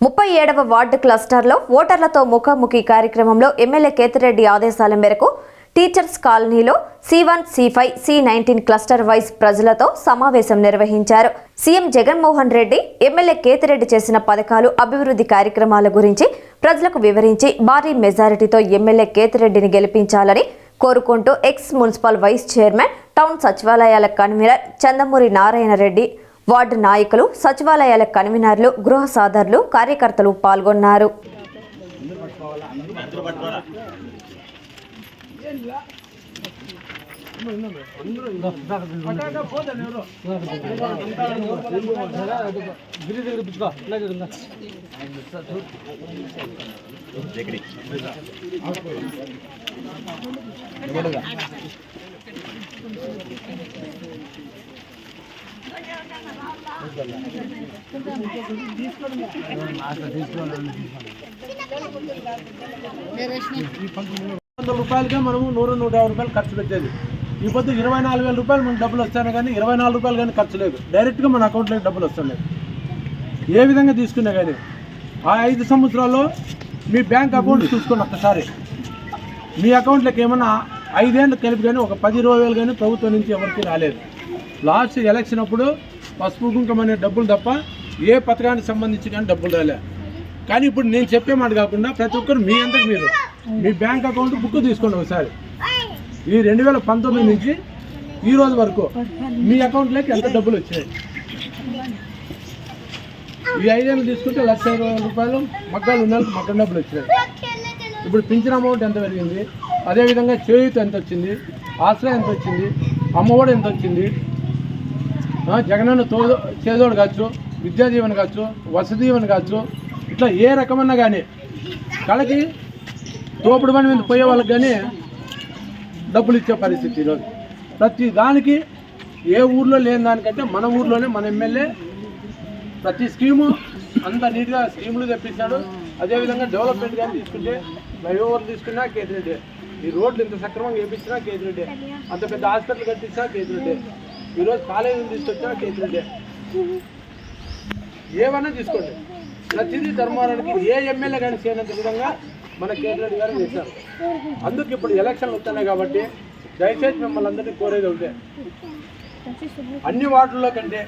ముప్పై ఏడవ వార్డు క్లస్టర్లో ఓటర్లతో ముఖాముఖి కార్యక్రమంలో ఎమ్మెల్యే కేతిరెడ్డి ఆదేశాల మేరకు టీచర్స్ కాలనీలో C one C five C nineteen cluster wise ప్రజలతో సమావేశం నిర్వహించారు. సీఎం జగన్మోహన్ రెడ్డి ఎమ్మెల్యే కేతిరెడ్డి చేసిన పథకాలు అభివృద్ధి కార్యక్రమాల గురించి ప్రజలకు వివరించి భారీ మెజారిటీతో ఎమ్మెల్యే కేతిరెడ్డిని గెలిపించాలని కోరుకుంటూ ex municipal vice chairman town సచివాలయాల కన్వీనర్ చందమూరి నారాయణ రెడ్డి వార్డు నాయకులు సచివాలయాల కన్వీనర్లు గృహ సాధర్లు కార్యకర్తలు పాల్గొన్నారు వందల రూపాయలకే మనము నూరు నూట యాభై రూపాయలు ఖర్చు పెట్టేది. ఈ పొద్దు ఇరవై నాలుగు వేల రూపాయలు మనకు డబ్బులు వస్తాయి కానీ ఇరవై నాలుగు రూపాయలు కానీ ఖర్చు లేదు. డైరెక్ట్గా మన అకౌంట్లోకి డబ్బులు వస్తున్నాయి ఏ విధంగా తీసుకున్నా కానీ ఆ ఐదు సంవత్సరాల్లో మీ బ్యాంక్ అకౌంట్ చూసుకోండి ఒక్కసారి. మీ అకౌంట్లోకి ఏమన్నా ఐదేళ్ళు కలిపి కానీ ఒక పది ఇరవై వేలు కానీ ప్రభుత్వం నుంచి ఎవరికి రాలేదు. లాస్ట్ ఎలక్షన్ అప్పుడు పసుపు కుంకుమ అనే డబ్బులు తప్ప ఏ పథకానికి సంబంధించి కానీ డబ్బులు రాలే. కానీ ఇప్పుడు నేను చెప్పే మాట కాకుండా ప్రతి ఒక్కరు మీ అందరికి మీరు. మీ బ్యాంక్ అకౌంట్ బుక్ తీసుకోండి ఒకసారి. ఈ రెండు వేల పంతొమ్మిది నుంచి ఈ రోజు వరకు మీ అకౌంట్లోకి ఎంత డబ్బులు వచ్చాయి? ఈ ఐదేళ్ళు తీసుకుంటే లక్ష ఇరవై రూపాయలు మగ్గాలు ఉన్న మగ్గ డబ్బులు వచ్చాయి. ఇప్పుడు పింఛన్ అమౌంట్ ఎంత పెరిగింది? అదేవిధంగా చేయూత ఎంత వచ్చింది? ఆశ్రయం ఎంత వచ్చింది? అమ్మఒడి ఎంత వచ్చింది? జగనన్న తోడు చేదోడు కావచ్చు విద్యా దీవెన కావచ్చు వసతి దీవెన కావచ్చు ఇట్లా ఏ రకమన్నా కానీ కళకి తోపుడు పని మీద పోయే వాళ్ళకి కానీ డబ్బులు ఇచ్చే పరిస్థితి ఈరోజు. ప్రతి దానికి ఏ ఊర్లో లేని దానికంటే మన ఊర్లోనే మన ఎమ్మెల్యే ప్రతి స్కీము అంత నీట్గా స్కీములు తెప్పించాడు. అదేవిధంగా డెవలప్మెంట్ కానీ తీసుకుంటే ఫ్లైఓవర్ తీసుకున్నా కేతిరెడ్డి ఈ రోడ్లు ఇంత సక్రమంగా వేయించినా కేతిరెడ్డి అంత పెద్ద హాస్పిటల్ కట్టించినా కేతిరెడ్డి ఈరోజు కాలేజీ తీసుకొచ్చినా కేతిరెడ్డి ఏమన్నా తీసుకోండి. ప్రతిదీ ధర్మారానికి ఏ ఎమ్మెల్యే కానీ చేయనంత విధంగా మన కేతిరెడ్డి గారు చేశారు. అందుకు ఇప్పుడు ఎలక్షన్లు వస్తున్నాయి కాబట్టి దయచేసి మిమ్మల్ని అందరినీ కోరేది ఉంటే అన్ని వార్డుల్లో కంటే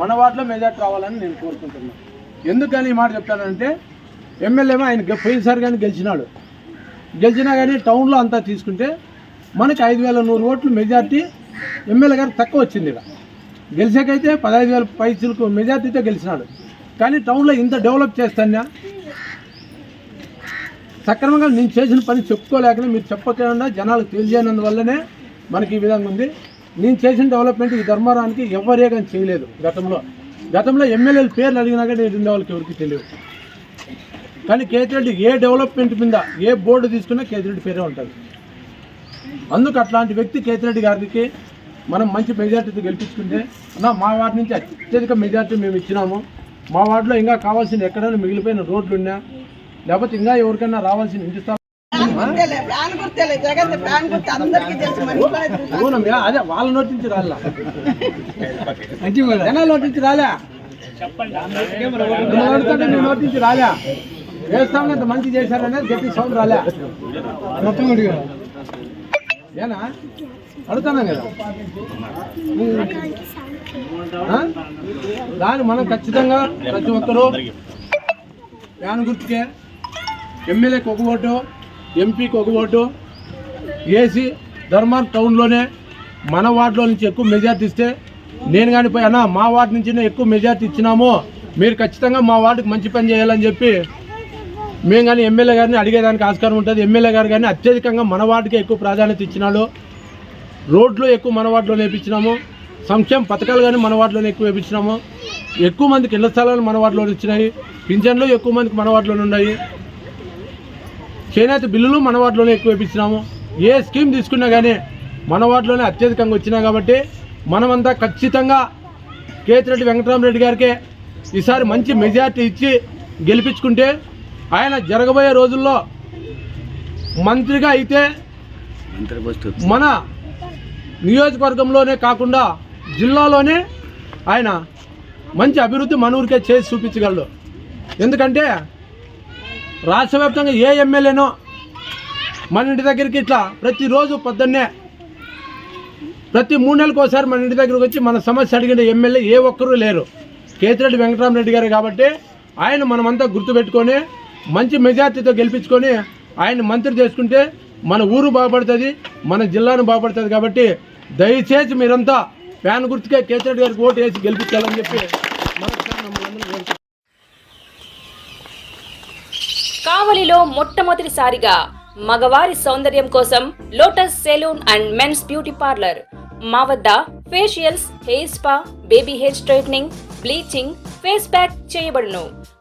మన వార్డులో మెజార్టీ రావాలని నేను కోరుకుంటున్నాను ఎందుకని ఈ మాట చెప్తానంటే ఎమ్మెల్యేమో ఆయన పోయినసారి కానీ గెలిచినాడు. గెలిచినా కానీ టౌన్లో అంతా తీసుకుంటే మనకి ఐదు వేల నూరు ఓట్లు మెజార్టీ ఎమ్మెల్యే గారు తక్కువ వచ్చింది ఇక. గెలిచాకైతే పదహైదు వేల పైసలకు మెజార్టీతో గెలిచినాడు. కానీ టౌన్లో ఇంత డెవలప్ చేస్తానా సక్రమంగా నేను చేసిన పని చెప్పుకోలేకనే మీరు చెప్పకుండా జనాలకు తెలియజేయనందువల్లనే మనకి ఈ విధంగా ఉంది. నేను చేసిన డెవలప్మెంట్ ఈ ధర్మారానికి ఎవరే కానీ చేయలేదు గతంలో. గతంలో ఎమ్మెల్యేల పేర్లు అడిగినా కానీ రెండు వాళ్ళకి ఎవరికి తెలియదు. కానీ కేతిరెడ్డి ఏ డెవలప్మెంట్ మీద ఏ బోర్డు తీసుకున్నా కేతిరెడ్డి పేరే ఉంటుంది. అందుకు అట్లాంటి వ్యక్తి కేతిరెడ్డి గారికి మనం మంచి మెజార్టీతో గెలిపించుకుంటే అన్న మా వార్డు నుంచి అత్యధిక మెజార్టీ మేము ఇచ్చినాము. మా వార్డులో ఇంకా కావాల్సిన ఎక్కడైనా మిగిలిపోయిన రోడ్లు ఉన్నా లేకపోతే ఇంకా ఎవరికైనా రావాల్సిన ఇంటి. అవునమ్మా అదే వాళ్ళ నోటి నుంచి రాలా? జనాల నోటి నుంచి రాలే? నీ నోటి నుంచి రాలే? వేస్తాం ఇంత మంచి చేశారనేది గట్టి సౌండ్ రాలే? ఏనా? అడుగుతున్నాం కదా? దాన్ని మనం ఖచ్చితంగా ప్రతి ఒక్కరూ ఫ్యాన్ గుర్తుకే. ఎమ్మెల్యేకి ఒక ఓటు ఎంపీకి ఒక ఓటు వేసి ధర్మార్ టౌన్లోనే మన వార్డులో నుంచి ఎక్కువ మెజార్టీ ఇస్తే నేను కానీ పోయి అన్న మా వార్డు నుంచి ఎక్కువ మెజార్టీ ఇచ్చినాము మీరు ఖచ్చితంగా మా వార్డుకి మంచి పని చేయాలని చెప్పి మేము కానీ ఎమ్మెల్యే గారిని అడిగేదానికి ఆస్కారం ఉంటుంది. ఎమ్మెల్యే గారు కానీ అత్యధికంగా మన వాటికే ఎక్కువ ప్రాధాన్యత ఇచ్చినాడు. రోడ్లు ఎక్కువ మన వాటిలో నేర్పించినాము సంక్షేమ పథకాలు కానీ మన వాటిలోనే ఎక్కువ వేయించినాము ఎక్కువ మందికి ఇళ్ళ స్థలాలు మన వాటిలో వచ్చినాయి పింఛన్లు ఎక్కువ మందికి మన వాటిలోనే ఉన్నాయి. చేనేత బిల్లులు మన వాటిలోనే ఎక్కువ వేపించినాము. ఏ స్కీమ్ తీసుకున్నా కానీ మన వాటిలోనే అత్యధికంగా వచ్చినాయి కాబట్టి మనమంతా ఖచ్చితంగా కేతిరెడ్డి వెంకటరామరెడ్డి గారికి ఈసారి మంచి మెజార్టీ ఇచ్చి గెలిపించుకుంటే ఆయన జరగబోయే రోజుల్లో మంత్రిగా అయితే మన నియోజకవర్గంలోనే కాకుండా జిల్లాలోనే ఆయన మంచి అభివృద్ధి మన ఊరికే చేసి చూపించగలడు. ఎందుకంటే రాష్ట్ర వ్యాప్తంగా ఏ ఎమ్మెల్యేనో మన ఇంటి దగ్గరికి ఇట్లా ప్రతిరోజు పొద్దున్నే ప్రతి మూడు నెలలకు ఒకసారి మన ఇంటి దగ్గరకు వచ్చి మన సమస్య అడిగిన ఎమ్మెల్యే ఏ ఒక్కరూ లేరు. కేతిరెడ్డి వెంకటరామరెడ్డి గారు కాబట్టి ఆయన మనమంతా గుర్తుపెట్టుకొని మంచి మెజార్టీతో గెలిపించుకొని ఆయన మంత్రి చేసుకుంటే మన ఊరు బాగుపడుతుంది మన జిల్లాను బాగుపడుతుంది కాబట్టి దయచేసి మీరంతా ఫ్యాన్ గుర్తుకే కేసీఆర్ గారికి ఓటు వేసి గెలిపించాలని చెప్పి కావలిలో మొట్టమొదటిసారిగా మగవారి సౌందర్యం కోసం Lotus salon and men's beauty parlour. మా వద్ద facials hair spa baby hair straightening bleaching face pack చేయబడును.